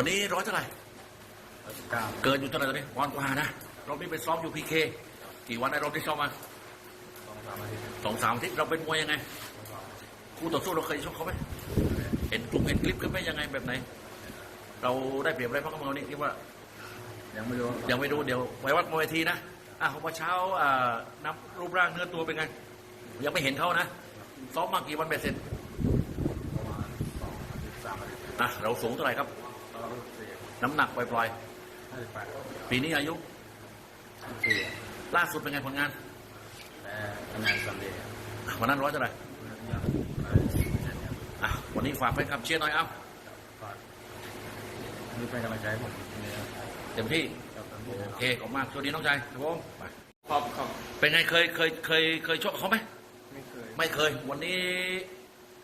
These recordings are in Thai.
วันนี้ร้อยเท่าไหร่ร้อยสิบเก้าเกินอยู่เท่าไหร่ตอนนี้วันกว่านะเรานี่ไปซ้อมอยู่พีเคกี่วันได้เราได้ซ้อมมาสองสามอาทิตย์สองสามอาทิตย์เราเป็นมวยยังไงคู่ต่อสู้เราเคยชกเขาไหมเห็นกลุ่มเห็นคลิปกันไหมยังไงแบบไหน เราได้เปรียบอะไรบ้างครับวันนี้คิดว่า ยังไม่รู้ยังไม่รู้เดี๋ยวไว้วัดมวยทีนะอะวันเช้าอ่านับรูปร่างเนื้อตัวเป็นไงยังไม่เห็นเขานะซ้อมมากี่วันเบ็ดเสร็จประมาณสองอาทิตย์สามอาทิตย์อะเราสูงเท่าไหร่ครับแล้วก็สี่ น้ำหนักปล่อยห้าสิบแปดๆปีนี้อายุสี่ล่าสุดเป็นไงผลงานแต่คะแนนสันเดย์อะวันนั้นร้อยเท่าไหร่ยังไม่เจ็ดครับอะวันนี้ฝากแฟนคลับเชียร์หน่อยเอ้าฝากมีเป็นกำลังใจให้ผมนี่ครับเต็มที่กับทั้งโอคู่เคขอบคุณมากสวัสดีน้องชายครับผมไปครับครับเป็นไงเคยเคยเคยเคยชกเขาไหมไม่เคยไม่เคย วันนี้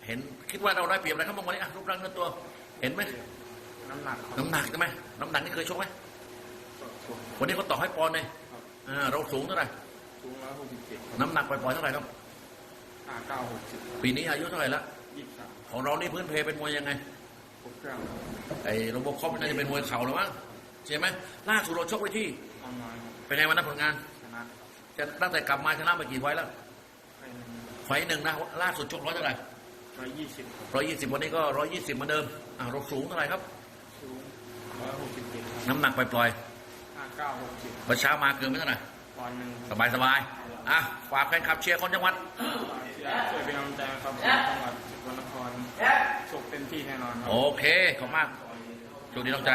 เห็นคิดว่าเราได้เปรียบอะไรครับบางวันนี้อะรูปร่างเนื้อตัว เห็นไหม น้ำหนักครับน้ำหนักใช่ไหมน้ำหนักนี่เคยชกไหมสูงวันนี้เขาต่อให้ปอนด์เลยครับอ่าเราสูงเท่าไหร่สูงร้อยหกสิบเจ็ดน้ำหนักปล่อยๆเท่าไหร่ครับห้าเก้าหกสิบปีนี้อายุเท่าไหร่ละยี่สิบสามของเรานี่พื้นเพเป็นมวยยังไงครบเครื่องไอ้โรบคอปน่าจะเป็นมวยเข่าหรือมั้งใช่ไหมล่าสุดเราชกไว้ที่ออนไลน์ครับเป็นไงวันนั้นผลงานชนะจะตั้งแต่กลับมาชนะมากี่ไฟล์แล้วไปหนึ่งไฟล์หนึ่งนะล่าสุดชกร้อยเท่าไหร่ร้อยยี่สิบครับร้อยยี่สิบวันนี้ก็ร้อยยี่สิบเหมือนเดิมอ่าเราสูงเท่าไหร่ครับ สูงร้อยหกสิบเจ็ดครับน้ำหนักปล่อยห้าเก้าหกสิบๆเมื่อเช้ามาเกินไม่เท่าไหร่ตอนหนึ่งสบายสบายๆอะฝากแฟนคลับเชียร์คนจังหวัดช่วยเป็นกำลังใจครับจังหวัดสกลนครโชคเต็มที่แน่นอนครับ โอเค ขอบคุณมากโชคดีน้องใจ